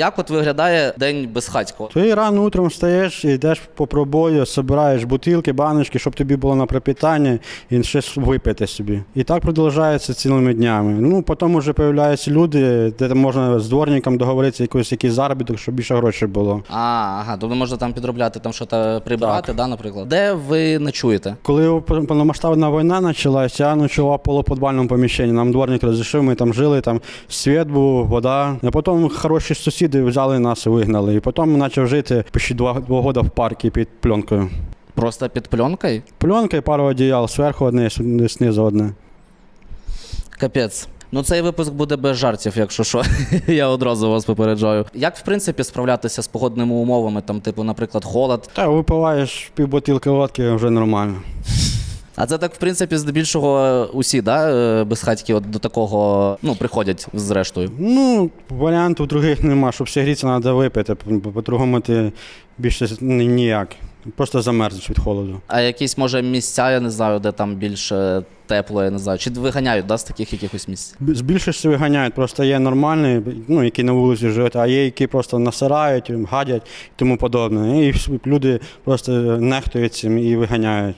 Як от виглядає день безхатького? Ти рано утром встаєш, йдеш по пробою, збираєш бутилки, баночки, щоб тобі було на пропитання і щось випити собі. І так продовжується цілими днями. Ну, потім вже з'являються люди, де можна з дворником договоритися якийсь, якийсь заробіток, щоб більше грошей було. А, ага, тобто можна там підробляти, там щось прибирати, да, наприклад. Де ви ночуєте? Коли повномасштабна війна почалась, я ночував в полуподвальному поміщенні. Нам дворник розрішив, ми там жили, там світ був, вода. А потім хороші сусіди взяли нас і вигнали. І потім почав жити почти два, два роки в парку під пленкою. Просто під пленкою? Пленка і пару одіял, зверху одне, знизу одне. Капець. Ну, цей випуск буде без жартів, якщо що. Я одразу вас попереджаю. Як, в принципі, справлятися з погодними умовами, там, типу, наприклад, холод. Та випиваєш півбутилки водки, вже нормально. А це так, в принципі, здебільшого усі, да, е, безхатьки от до такого ну, приходять зрештою. Ну, варіантів других нема, щоб сігрітися, треба випити, по- по-другому ти більше ні- ніяк. Просто замерзнеш від холоду. А якісь, може, місця, я не знаю, де там більше тепло, я не знаю. Чи виганяють да, з таких якихось місць? З більшості виганяють, просто є нормальні, ну, які на вулиці живуть, а є, які просто насирають, гадять і тому подобне. І люди просто нехтують цим і виганяють.